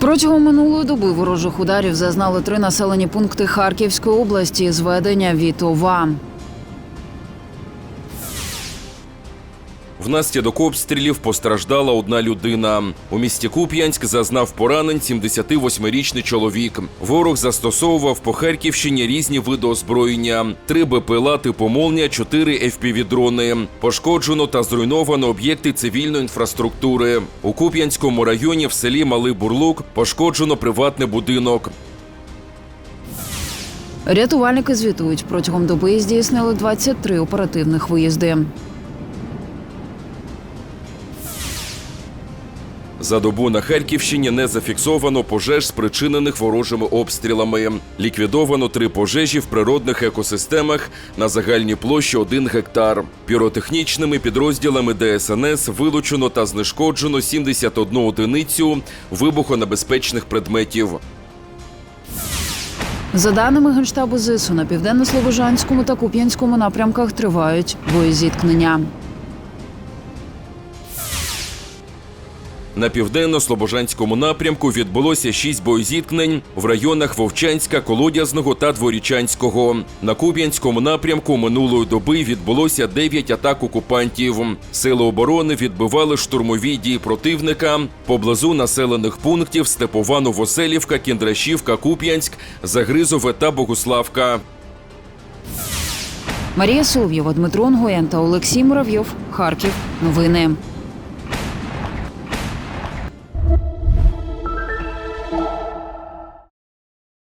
Протягом минулої доби ворожих ударів зазнали три населені пункти Харківської області. Зведення від ОВА. Внаслідок обстрілів постраждала одна людина. У місті Куп'янськ зазнав поранень 78-річний чоловік. Ворог застосовував по Харківщині різні види озброєння: три БПЛА типу «Молнія», чотири FPV-дрони. Пошкоджено та зруйновано об'єкти цивільної інфраструктури. У Куп'янському районі в селі Малий Бурлук пошкоджено приватний будинок. Рятувальники звітують, протягом доби здійснили 23 оперативних виїзди. За добу на Харківщині не зафіксовано пожеж, спричинених ворожими обстрілами. Ліквідовано три пожежі в природних екосистемах на загальній площі 1 гектар. Піротехнічними підрозділами ДСНС вилучено та знешкоджено 71 одиницю вибухонебезпечних предметів. За даними Генштабу ЗСУ, на південно-слобожанському та Куп'янському напрямках тривають боєзіткнення. На південно-слобожанському напрямку відбулося шість боєзіткнень в районах Вовчанська, Колодязного та Дворічанського. На Куп'янському напрямку минулої доби відбулося дев'ять атак окупантів. Сили оборони відбивали штурмові дії противника поблизу населених пунктів Степова Новоселівка, Кіндрашівка, Куп'янськ, Загризове та Богуславка. Марія Солов'єва, Дмитро Нгоєн та Олексій Муравйов. Харків. Новини.